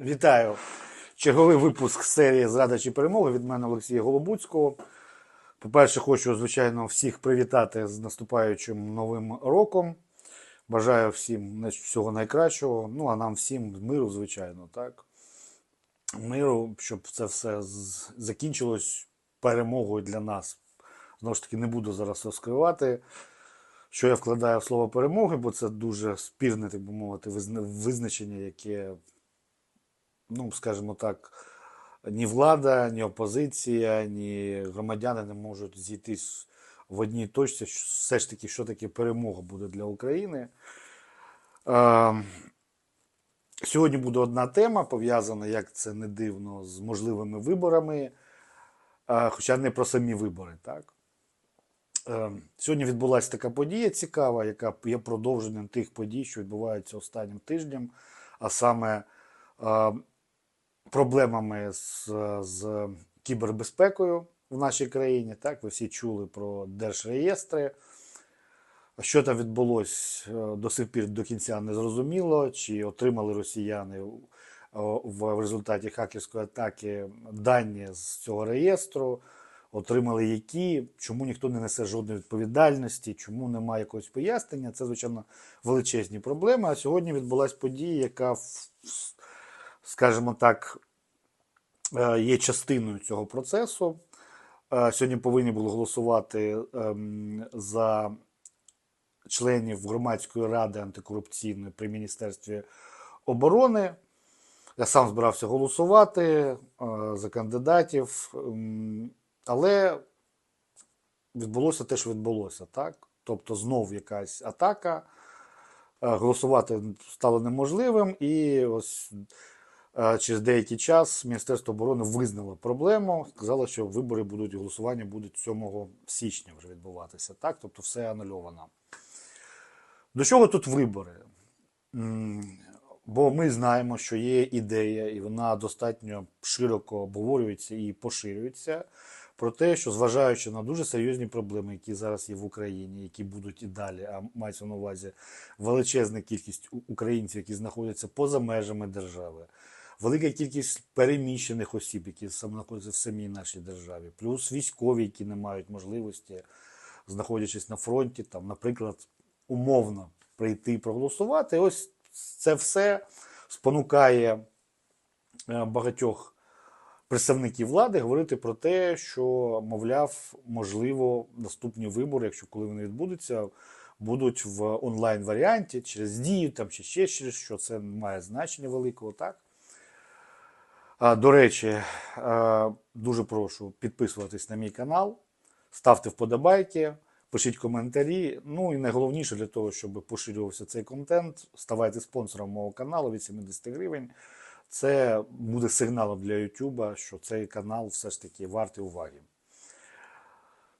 Вітаю! Черговий випуск серії Зрада чи перемоги від мене Олексія Голобуцького. По-перше, хочу, звичайно, всіх привітати з наступаючим новим роком. Бажаю всім всього найкращого. Ну, а нам всім миру, звичайно, так. Миру, щоб це все закінчилось перемогою для нас. Знову ж таки, не буду зараз розкривати, що я вкладаю в слово перемоги, бо це дуже спірне, так би мовити, визначення, яке ну, скажімо так, ні влада, ні опозиція, ні громадяни не можуть зійтись в одній точці, все ж таки, що таке перемога буде для України. Е, Сьогодні буде одна тема, пов'язана, як це не дивно, з можливими виборами, е, хоча не про самі вибори. Так? Е, Сьогодні відбулася така подія цікава, яка є продовженням тих подій, що відбуваються останнім тижнем, а саме е, проблемами з, з кібербезпекою в нашій країні. Так, ви всі чули про держреєстри. Що там відбулось е, до сих пір до кінця не зрозуміло, чи отримали росіяни е, в результаті хакерської атаки дані з цього реєстру, отримали які, чому ніхто не несе жодної відповідальності, чому немає якогось пояснення. Це, звичайно, величезні проблеми. А сьогодні відбулася подія, яка, скажімо так, е, є частиною цього процесу. Е, Сьогодні повинні були голосувати ем, за членів громадської ради антикорупційної при Міністерстві оборони. Я сам збирався голосувати е, за кандидатів, ем, але відбулося те, що відбулося, так? Тобто знов якась атака. Голосувати стало неможливим, і ось через деякий час Міністерство оборони визнало проблему, сказало, що вибори будуть, голосування будуть 7 січня вже відбуватися. Так? Тобто все анульовано. До чого тут вибори? Бо ми знаємо, що є ідея, і вона достатньо широко обговорюється і поширюється про те, що зважаючи на дуже серйозні проблеми, які зараз є в Україні, які будуть і далі, а мається на увазі величезна кількість українців, які знаходяться поза межами держави, велика кількість переміщених осіб, які саме знаходяться в самій нашій державі, плюс військові, які не мають можливості, знаходячись на фронті, там, наприклад, умовно прийти і проголосувати. Ось це все спонукає е, багатьох представників влади говорити про те, що, мовляв, можливо, наступні вибори, якщо коли вони відбудуться, будуть в онлайн варіанті через дію там чи ще через що це не має значення великого, так? До речі, е, дуже прошу підписуватись на мій канал, ставте вподобайки, пишіть коментарі. Ну і найголовніше для того, щоб поширювався цей контент, ставайте спонсором мого каналу від 70 гривень. Це буде сигналом для YouTube, що цей канал все ж таки вартий уваги.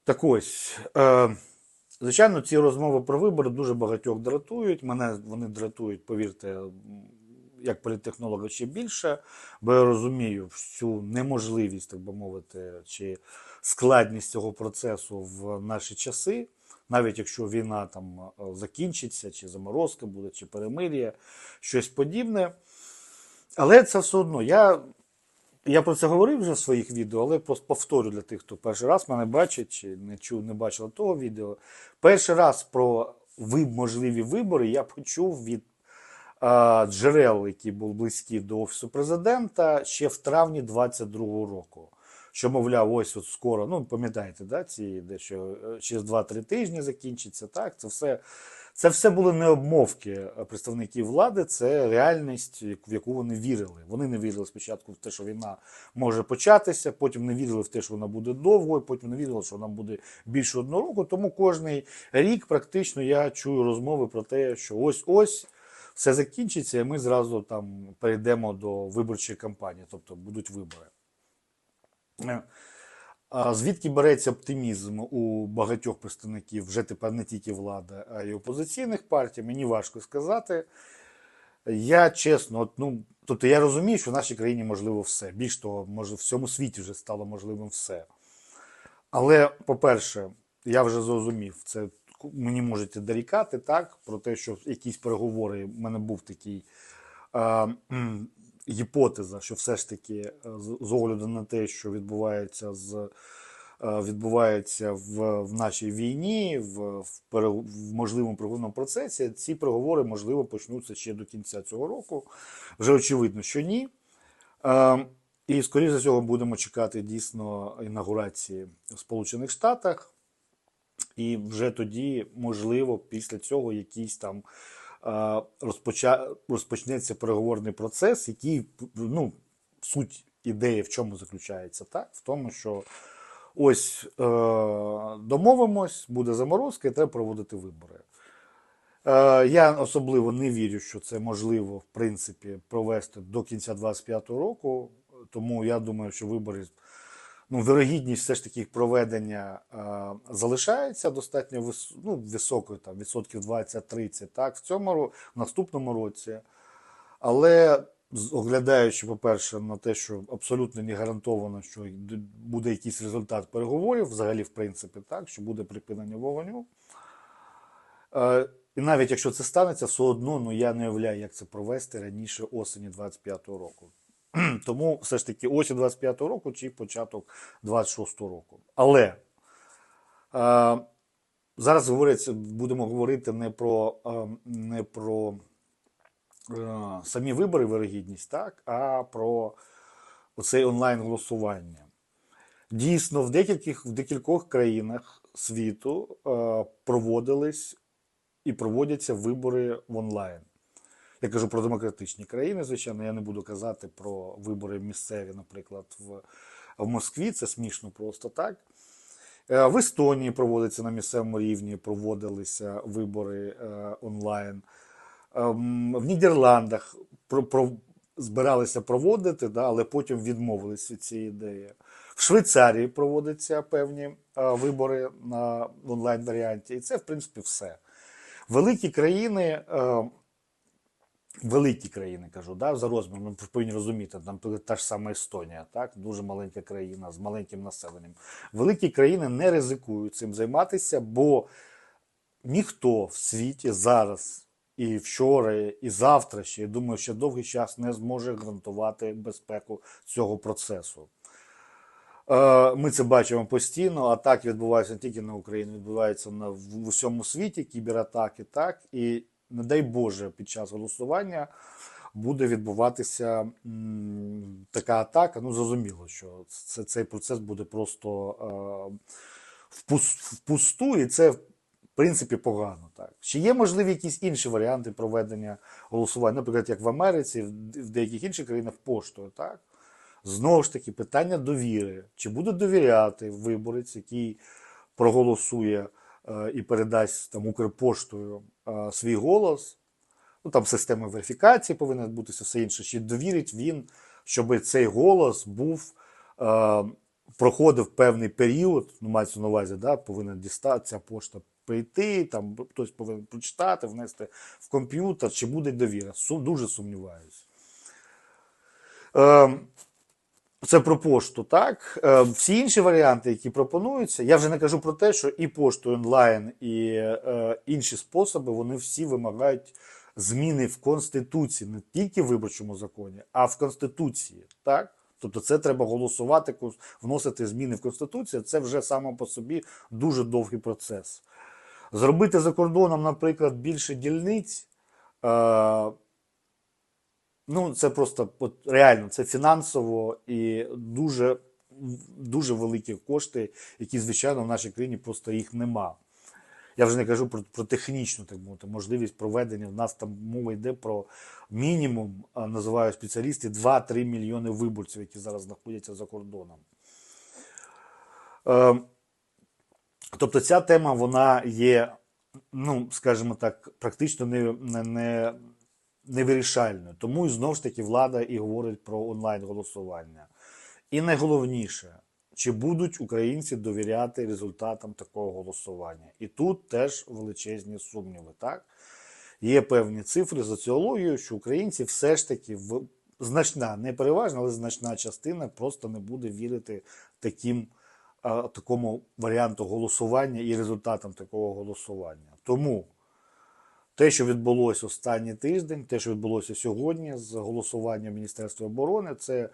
Так ось, е, звичайно, ці розмови про вибори дуже багатьох дратують. Мене вони дратують, повірте, як політтехнолога ще більше, бо я розумію всю неможливість, так би мовити, чи складність цього процесу в наші часи. Навіть якщо війна там е, закінчиться, чи заморозка буде, чи перемир'я, щось подібне. Але це все одно. Я, я про це говорив вже в своїх відео, але просто повторю для тих, хто перший раз мене бачить чи не чув, не бачив того відео. Перший раз про можливі вибори я почув від джерел, які були близькі до Офісу президента ще в травні 22-го року. Що, мовляв, ось от скоро, ну пам'ятаєте, да, ці дещо е, через 2-3 тижні закінчиться. Так, це все, це все були не обмовки е, представників влади, це реальність, в яку вони вірили. Вони не вірили спочатку в те, що війна може початися, потім не вірили в те, що вона буде довгою, потім не вірили, що вона буде більше одного року. Тому кожний рік практично я чую розмови про те, що ось-ось все закінчиться, і ми зразу там перейдемо до виборчої кампанії, тобто будуть вибори. Е, звідки береться оптимізм у багатьох представників вже тепер не тільки влади, а й опозиційних партій, мені важко сказати. Я чесно, от, ну, тобто я розумію, що в нашій країні можливо все. Більш того, може, в всьому світі вже стало можливим все. Але, по-перше, я вже зрозумів, це мені можете дорікати так, про те, що якісь переговори, в мене був такий. е, гіпотеза, що все ж таки е, з, огляду на те, що відбувається з. е, Відбувається в, в нашій війні, в, в, в можливому переговорному процесі. Ці переговори, можливо, почнуться ще до кінця цього року. Вже очевидно, що ні. Е, і, скоріше за всього, будемо чекати дійсно інаугурації в Сполучених Штатах. І вже тоді, можливо, після цього якийсь там розпоча... розпочнеться переговорний процес, який, ну, суть ідеї в чому заключається, так? В тому, що ось е, домовимось, буде заморозка, і треба проводити вибори. Е, я особливо не вірю, що це можливо, в принципі, провести до кінця 2025 року. Тому я думаю, що вибори, ну, вирогідність все ж таки їх проведення е, залишається достатньо вис, ну, високою, там, відсотків 20-30, так, в цьому в наступному році. Але оглядаючи, по-перше, на те, що абсолютно не гарантовано, що буде якийсь результат переговорів, взагалі, в принципі, так, що буде припинення вогню. Е, І навіть якщо це станеться, все одно ну, я не уявляю, як це провести раніше осені 25-го року. Тому все ж таки осінь 25-го року чи початок 26-го року. Але е, зараз говориться, будемо говорити не про, е, не про е, самі вибори, вирогідність, так, а про оцей онлайн-голосування. Дійсно, в декількох, в декількох країнах світу е, проводились і проводяться вибори в онлайн. Я кажу про демократичні країни, звичайно, я не буду казати про вибори місцеві, наприклад, в, в Москві. Це смішно просто так. Е, В Естонії проводиться на місцевому рівні, проводилися вибори е, онлайн. Ем, В Нідерландах про, про, збиралися проводити, да, але потім відмовились від цієї ідеї. В Швейцарії проводяться певні е, вибори на онлайн варіанті, і це, в принципі, все. Великі країни, е, великі країни, кажу, да, за розміром, ми повинні розуміти, там та ж сама Естонія, так, дуже маленька країна з маленьким населенням. Великі країни не ризикують цим займатися, бо ніхто в світі зараз і вчора, і завтра ще, я думаю, ще довгий час не зможе гарантувати безпеку цього процесу. Е, Ми це бачимо постійно. Атаки відбуваються не тільки на Україні, відбуваються на в усьому світі, кібератаки, так і не дай Боже, під час голосування буде відбуватися така атака. Ну зрозуміло, що це, цей процес буде просто е, впусту, і це в принципі погано. Так чи є можливі якісь інші варіанти проведення голосування, наприклад, як в Америці, в деяких інших країнах поштою, так? Знову ж таки, питання довіри. Чи буде довіряти виборець, який проголосує і передасть там Укрпоштою е, свій голос? Ну там система верифікації повинна бути все інше. Чи довірить він, щоб цей голос був, е, проходив певний період, ну мається на увазі, да, повинна дістати ця пошта прийти, там хтось повинен прочитати, внести в комп'ютер, чи буде довіра. Су- дуже сумніваюся. Е, це про пошту, так. Е, Всі інші варіанти, які пропонуються, я вже не кажу про те, що і пошту онлайн, і е, інші способи, вони всі вимагають зміни в Конституції, не тільки в виборчому законі, а в Конституції. Так? Тобто це треба голосувати, вносити зміни в Конституцію. Це вже само по собі дуже довгий процес. Зробити за кордоном, наприклад, більше дільниць. Е, Ну, це просто от, реально, це фінансово і дуже, дуже великі кошти, які, звичайно, в нашій країні просто їх нема. Я вже не кажу про, про технічну так мовити, можливість проведення. В нас там мова йде про мінімум, називаю спеціалісти, 2-3 мільйони виборців, які зараз знаходяться за кордоном. Е, тобто ця тема вона є, ну, скажімо так, практично не, не, не, невирішальною. Тому і знову ж таки влада і говорить про онлайн-голосування. І найголовніше, чи будуть українці довіряти результатам такого голосування? І тут теж величезні сумніви. Так? Є певні цифри соціології, що українці все ж таки в значна, не переважна, але значна частина просто не буде вірити таким, такому варіанту голосування і результатам такого голосування. Тому Те, що відбулося останній тиждень, те, що відбулося сьогодні з голосуванням Міністерства оборони, це,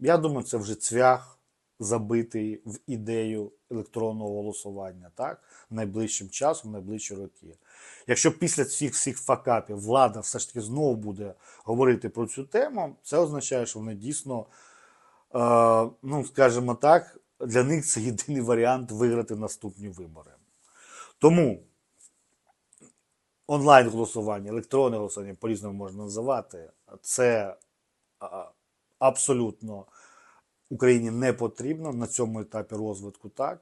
я думаю, це вже цвях забитий в ідею електронного голосування, так? Найближчим часом, найближчі роки. Якщо після цих всіх факапів влада все ж таки знову буде говорити про цю тему, це означає, що вони дійсно, е, ну скажімо так, для них це єдиний варіант виграти наступні вибори. Тому онлайн голосування, електронне голосування, по-різному можна називати, це абсолютно Україні не потрібно на цьому етапі розвитку, так.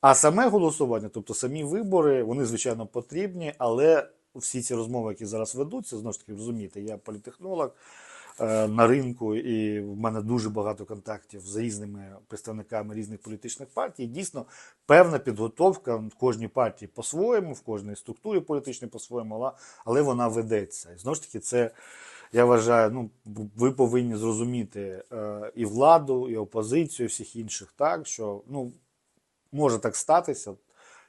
А саме голосування, тобто самі вибори, вони, звичайно, потрібні, але всі ці розмови, які зараз ведуться, знову ж таки, розумієте, я політехнолог на ринку, і в мене дуже багато контактів з різними представниками різних політичних партій. Дійсно, певна підготовка в кожній партії по-своєму, в кожній структурі політичній по-своєму, але- але вона ведеться. І знову ж таки, це. Я вважаю, ну ви повинні зрозуміти е, і владу, і опозицію, і всіх інших, так що ну може так статися,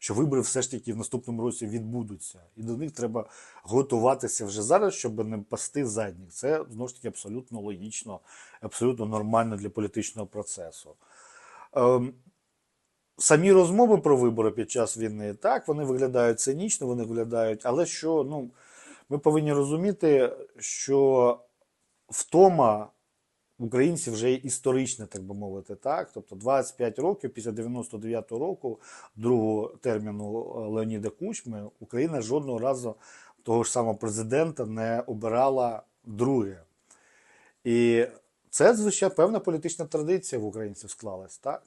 що вибори все ж таки в наступному році відбудуться, і до них треба готуватися вже зараз, щоб не пасти задніх. Це знову ж таки абсолютно логічно, абсолютно нормально для політичного процесу. Ем, Самі розмови про вибори під час війни, так, вони виглядають цинічно, вони виглядають, але що ну, ми повинні розуміти, що втома українців вже історична, так би мовити, так. Тобто 25 років після 99-го року, другого терміну е, Леоніда Кучми, Україна жодного разу того ж самого президента не обирала друге. І це, звичайно, певна політична традиція в українців склалась, так?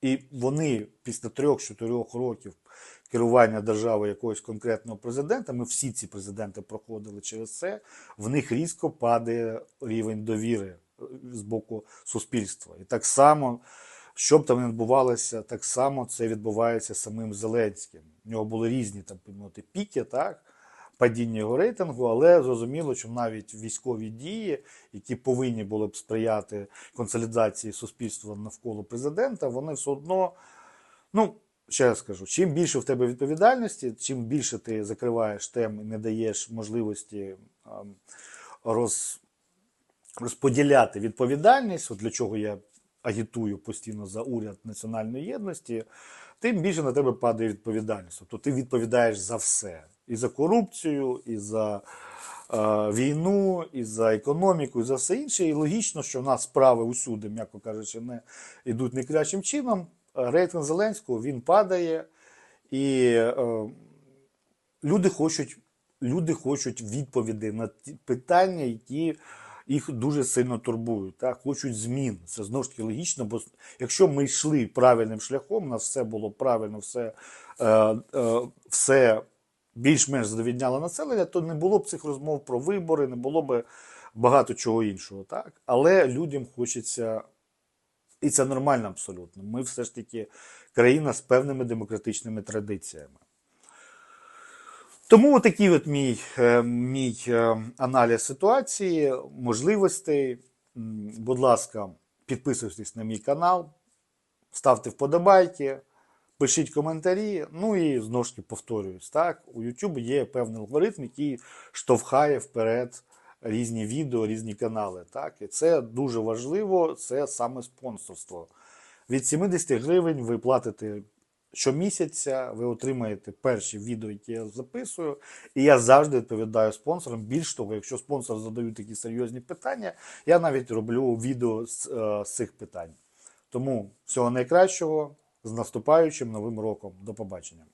І вони після трьох-чотирьох років керування державою якогось конкретного президента, ми всі ці президенти проходили через це, в них різко падає рівень довіри з боку суспільства. І так само, що б там не відбувалося, так само це відбувається самим Зеленським. У нього були різні там мовити, піки, так? Падіння його рейтингу, але зрозуміло, що навіть військові дії, які повинні були б сприяти консолідації суспільства навколо президента, вони все одно, ну, ще раз скажу, чим більше в тебе відповідальності, чим більше ти закриваєш тем і не даєш можливості ем, роз, розподіляти відповідальність, от для чого я агітую постійно за уряд національної єдності, тим більше на тебе падає відповідальність. Тобто ти відповідаєш за все. І за корупцію, і за е, війну, і за економіку, і за все інше. І логічно, що в нас справи усюди, м'яко кажучи, не йдуть найкращим чином. Рейтинг Зеленського він падає, і е, люди хочуть, люди хочуть відповіді на ті питання, які їх дуже сильно турбують. Так? Хочуть змін. Це знову ж таки логічно, бо якщо ми йшли правильним шляхом, у нас все було правильно, все, е, е, все більш-менш задовільняло населення, то не було б цих розмов про вибори, не було б багато чого іншого. Так? Але людям хочеться. І це нормально абсолютно. Ми все ж таки країна з певними демократичними традиціями. Тому такий от мій, е, мій е, аналіз ситуації, можливостей. Будь ласка, підписуйтесь на мій канал, ставте вподобайки, пишіть коментарі. Ну і знову ж таки повторююсь, так, у YouTube є певний алгоритм, який штовхає вперед різні відео, різні канали. Так? І це дуже важливо, це саме спонсорство. Від 70 гривень ви платите щомісяця, ви отримаєте перші відео, які я записую. І я завжди відповідаю спонсорам. Більш того, якщо спонсор задають такі серйозні питання, я навіть роблю відео з, е, з цих питань. Тому всього найкращого з наступаючим новим роком. До побачення.